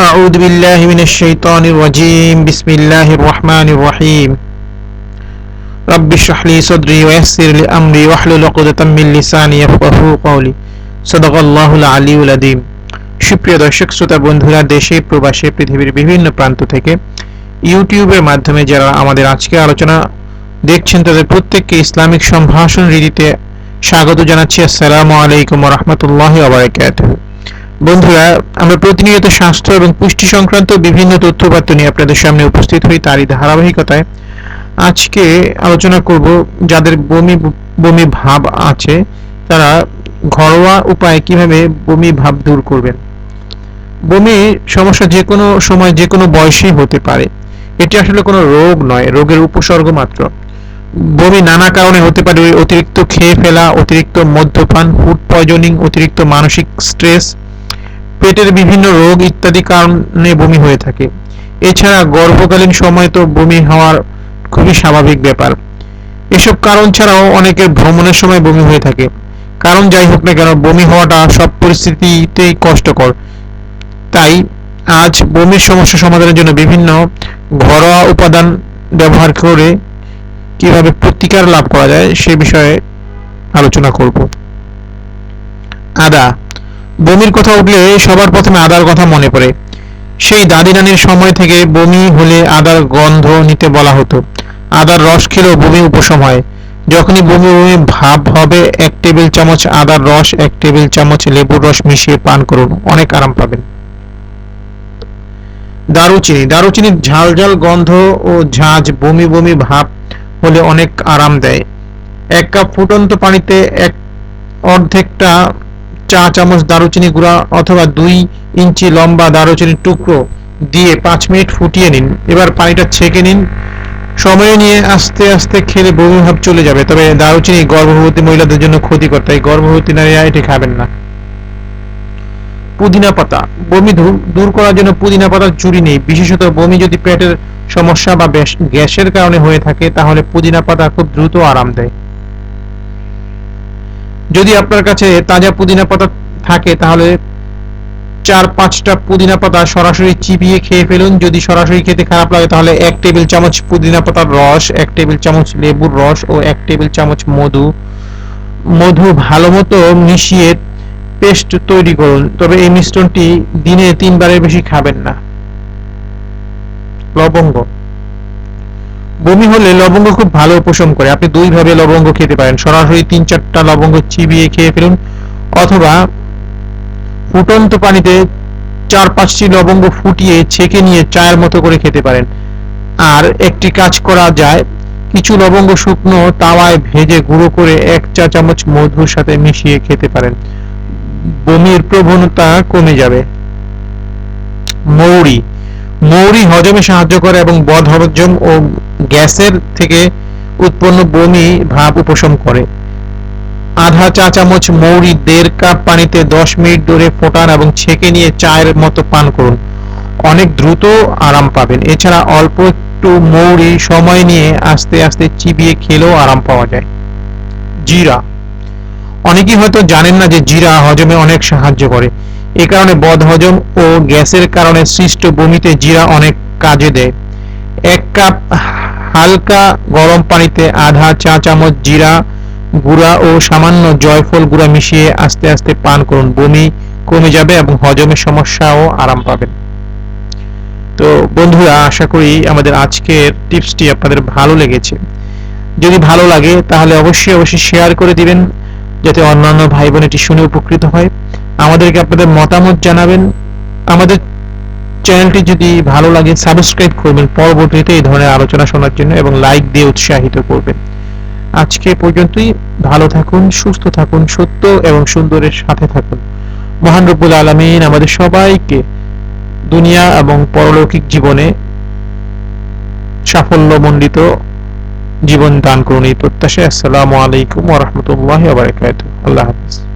أعوذ بالله من الشيطان الرجيم بسم الله الرحمن الرحيم رب اشرح لي صدري ويسر لي أمري واحلل عقدة من لساني يفقهوا قولي صدق الله العلي العظيم সুপ্রিয় দর্শক শ্রোতা বন্ধুরা দেশে প্রবাসে পৃথিবীর বিভিন্ন প্রান্ত থেকে ইউটিউবের মাধ্যমে যারা আমাদের আজকে আলোচনা দেখছেন তাদের প্রত্যেককে ইসলামিক সম্ভাষণ রীতিতে স্বাগত জানাচ্ছি আসসালামু আলাইকুম রহমতুল্লাহ আবরাকাতুহু বন্ধুরা, আমরা প্রতিনিয়ত স্বাস্থ্য এবং পুষ্টি সংক্রান্ত বিভিন্ন তথ্যপাত্র নিয়ে আপনাদের সামনে উপস্থিত হই তারই ধারাবাহিকতায়। আজকে আলোচনা করব যাদের বমি বমি ভাব আছে, তারা ঘরোয়া উপায়ে কীভাবে বমি ভাব দূর করবেন। বমি সমস্যা যে কোনো সময় যে কোনো বয়সেই হতে পারে। এটি আসলে কোনো রোগ নয়, রোগের উপসর্গ মাত্র। বমি নানা কারণে হতে পারে, অতিরিক্ত খেয়ে ফেলা, অতিরিক্ত মদ্যপান ফুড পয়জনিং অতিরিক্ত মানসিক স্ট্রেস পেটের বিভিন্ন রোগ ইত্যাদি কারণে বমি হয়ে থাকে। এছাড়া গর্ভকালীন সময় তো বমি হওয়ার খুবই স্বাভাবিক ব্যাপার। এসব কারণ ছাড়াও অনেকের ভ্রমণের সময় বমি হয়ে থাকে। কারণ যাই হোক না কেন, বমি হওয়াটা সব পরিস্থিতিতেই কষ্টকর। তাই আজ বমির সমস্যা সমাধানের জন্য বিভিন্ন ঘরোয়া উপাদান ব্যবহার করে কীভাবে প্রতিকার লাভ করা যায় সে বিষয়ে আলোচনা করব। আদা বমির কথা উঠলে সবার প্রথমে আদার কথা মনে পড়ে। সেই দাদি নানির সময় থেকে বমি হলে আদার গন্ধ নিতে বলা হতো। আদার রস খেলেও বমি উপশম হয়। যখনই বমি বমি ভাব হবে, এক টেবিল চামচ আদার রস, এক টেবিল চামচ লেবুর রস মিশিয়ে পান করুন। অনেক আরাম পাবেন। দারুচিনি। দারুচিনির ঝাল ঝাল গন্ধ ও ঝাঁঝ বমি বমি ভাব হলে অনেক আরাম দেয়। এক কাপ ফুটন্ত পানিতে এক অর্ধেকটা চা চামচ দারুচিনি গুঁড়া অথবা দুই ইঞ্চি লম্বা দারুচিনির টুকরো দিয়ে পাঁচ মিনিট ফুটিয়ে নিন। এবার পানিটা ছেঁকে নিন। সময় নিয়ে আস্তে আস্তে খেলে বমি ভাব চলে যাবে, তবে দারুচিনি গর্ভবতী মহিলাদের জন্য ক্ষতিকর, তাই গর্ভবতী নারীরা এটি খাবেন না। পুদিনা পাতা। বমি দূর করার জন্য পুদিনা পাতার চুরি নেই। বিশেষত বমি যদি পেটের সমস্যা বা গ্যাসের কারণে হয়ে থাকে, তাহলে পুদিনা পাতা খুব দ্রুত আরাম দেয়। যদি আপনার কাছে তাজা পুদিনা পাতা থাকে, তাহলে চার পাঁচটা পুদিনা পাতা সরাসরি চিবিয়ে খেয়ে ফেলুন। যদি সরাসরি খেতে খারাপ লাগে, তাহলে এক টেবিল চামচ পুদিনা পাতার রস, এক টেবিল চামচ লেবুর রস ও এক টেবিল চামচ মধু। মধু ভালো মতো মিশিয়ে পেস্ট তৈরি করুন। তবে এই মিশ্রণটি দিনে তিনবারের বেশি খাবেন না। লবঙ্গ। বমি হলে লবঙ্গ খুব ভালো উপশম করে। আপনি দুই ভাবে লবঙ্গ খেতে পারেন। সরাসরি তিন চারটা লবঙ্গ চিবিয়ে খেয়ে ফেলুন। অথবা ফুটন্ত পানিতে চার পাঁচটি লবঙ্গ ফুটিয়ে ছেঁকে নিয়ে চায়ের মতো করে খেতে পারেন। আর একটি কাজ করা যায়, কিছু লবঙ্গ শুকনো তাওয়ায় ভেজে গুঁড়ো করে এক চা চামচ মধুর সাথে মিশিয়ে খেতে পারেন। বমির প্রবণতা কমে যাবে। মৌরি মৌরি হজমে সাহায্য করে এবং বদ হজম ও গ্যাসের থেকে উৎপন্ন বমি, ভাব উপশম করে। আধা চা চামচ মৌরি দেড় কাপ পানিতে দশ মিনিট ধরে ফোটান এবং ছেঁকে নিয়ে চায়ের মতো পান করুন। অনেক দ্রুত আরাম পাবেন। এছাড়া অল্প একটু মৌরি সময় নিয়ে আস্তে আস্তে চিবিয়ে খেলেও আরাম পাওয়া যায়। জিরা। অনেকেই হয়তো জানেন না যে জিরা হজমে অনেক সাহায্য করে। এ কারণে বদহজম ও গ্যাসের কারণে সৃষ্ট বমিতে জিরা অনেক কাজে দেয়। এক কাপ হালকা গরম পানিতে আধা চা চামচ জিরা গুঁড়া ও সামান্য জয়ফল গুঁড়া মিশিয়ে আস্তে আস্তে পান করুন। বমি কমে যাবে এবং হজমের সমস্যাও আরাম পাবেন। তো বন্ধুরা, আশা করি আমাদের আজকের টিপসটি আপনাদের ভালো লেগেছে। যদি ভালো লাগে, তাহলে অবশ্যই অবশ্যই শেয়ার করে দিবেন, যাতে অন্যান্য ভাই বোন এটি শুনে উপকৃত হয়। আমাদেরকে আপনাদের মতামত জানাবেন। আমাদের চ্যানেলটি যদি ভালো লাগে, সাবস্ক্রাইব করবেন। পরবর্তীতে এই ধরনের আলোচনা শোনার জন্য এবং লাইক দিয়ে উৎসাহিত করবেন। আজকে পর্যন্তই। ভালো থাকুন, সুস্থ থাকুন, সত্য এবং সুন্দরের সাথে থাকুন। মহান রব্বুল আলমিন আমাদের সবাইকে দুনিয়া এবং পরলৌকিক জীবনে সাফল্যমণ্ডিত জীবন দান করুন এই প্রত্যাশায়। আসসালামু আলাইকুম ওয়া রাহমাতুল্লাহি আল্লাহ হাফেজ।